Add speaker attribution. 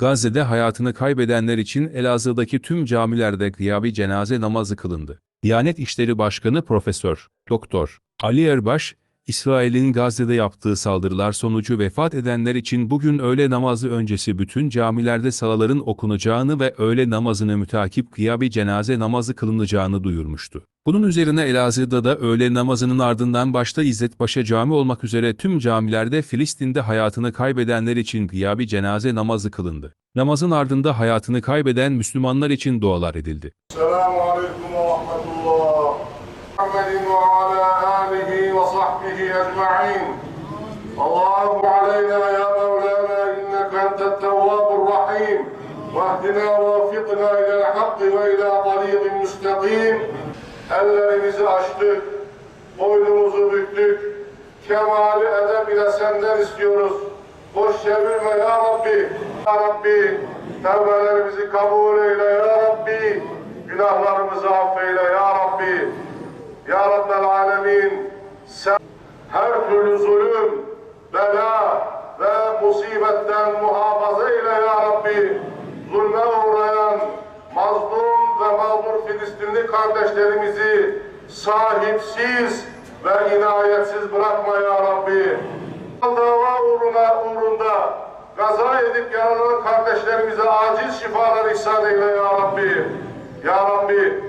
Speaker 1: Gazze'de hayatını kaybedenler için Elazığ'daki tüm camilerde gıyabi cenaze namazı kılındı. Diyanet İşleri Başkanı Profesör Doktor Ali Erbaş, İsrail'in Gazze'de yaptığı saldırılar sonucu vefat edenler için bugün öğle namazı öncesi bütün camilerde salaların okunacağını ve öğle namazını mütakip gıyabi cenaze namazı kılınacağını duyurmuştu. Bunun üzerine Elazığ'da da öğle namazının ardından başta İzzet Paşa Cami olmak üzere tüm camilerde Filistin'de hayatını kaybedenler için gıyabi cenaze namazı kılındı. Namazın ardında hayatını kaybeden Müslümanlar için dualar edildi.
Speaker 2: Selamun Aleyküm ve Rahmetullah. Muhammedin ve ala alihi ve sahbihi ecma'in. Allahu aleyna ya Mevlana inneke entet tevvabur rahim. Vahdina ve fikna ila hakki ve ila tariqin müstakim. Ellerimizi açtık, boynumuzu büktük, kemali edep ile senden istiyoruz. Boş çevirme ya Rabbi, ya Rabbi, tevbelerimizi kabul eyle ya Rabbi, günahlarımızı affeyle ya Rabbi. Ya Rabbel Alemin, sen her türlü zulüm, bela ve musibetten muhafaza eyle ya Rabbi. Zulme uğrayan mazlum ve mağdur Filistinli kardeşlerimizi sahipsiz ve inayetsiz bırakma ya Rabbi. Dava uğruna uğrunda gaza edip yaralan kardeşlerimize acil şifalar ihsan eyle ya Rabbi. Ya Rabbi